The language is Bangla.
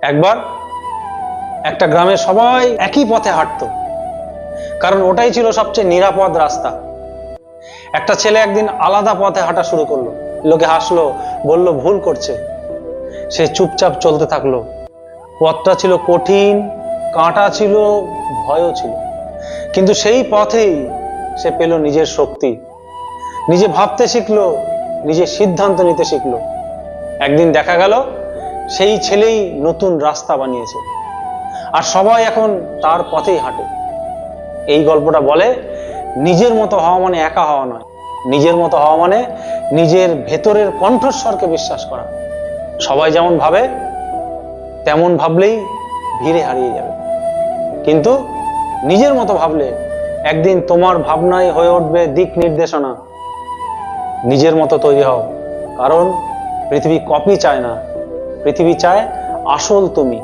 একবার একটা গ্রামের সবাই একই পথে হাঁটতো। কারণ ওটাই ছিল সবচেয়ে নিরাপদ রাস্তা। একটা ছেলে একদিন আলাদা পথে হাঁটা শুরু করল। লোকে হাসলো, বলল, ভুল করছে। সে চুপচাপ চলতে থাকল। পথটা ছিল কঠিন, কাঁটা ছিল, ভয়ও ছিল। কিন্তু সেই পথেই সে পেল নিজের শক্তি। নিজে ভাবতে শিখলো, নিজে সিদ্ধান্ত নিতে শিখলো। একদিন দেখা গেল সেই ছেলেই নতুন রাস্তা বানিয়েছে। আর সবাই এখন তার পথেই হাঁটে। এই গল্পটা বলে, নিজের মতো হওয়া মানে একা হওয়া নয়। নিজের মতো হওয়া মানে নিজের ভেতরের কণ্ঠস্বরকে বিশ্বাস করা। সবাই যেমন ভাবে, তেমন ভাবলেই ভিড়ে হারিয়ে যাবে। কিন্তু নিজের মতো ভাবলে একদিন তোমার ভাবনাই হয়ে উঠবে দিক নির্দেশনা। নিজের মতো তৈরি হও, কারণ পৃথিবী কপি চায় না পৃথিবী চায় আসল তুমি।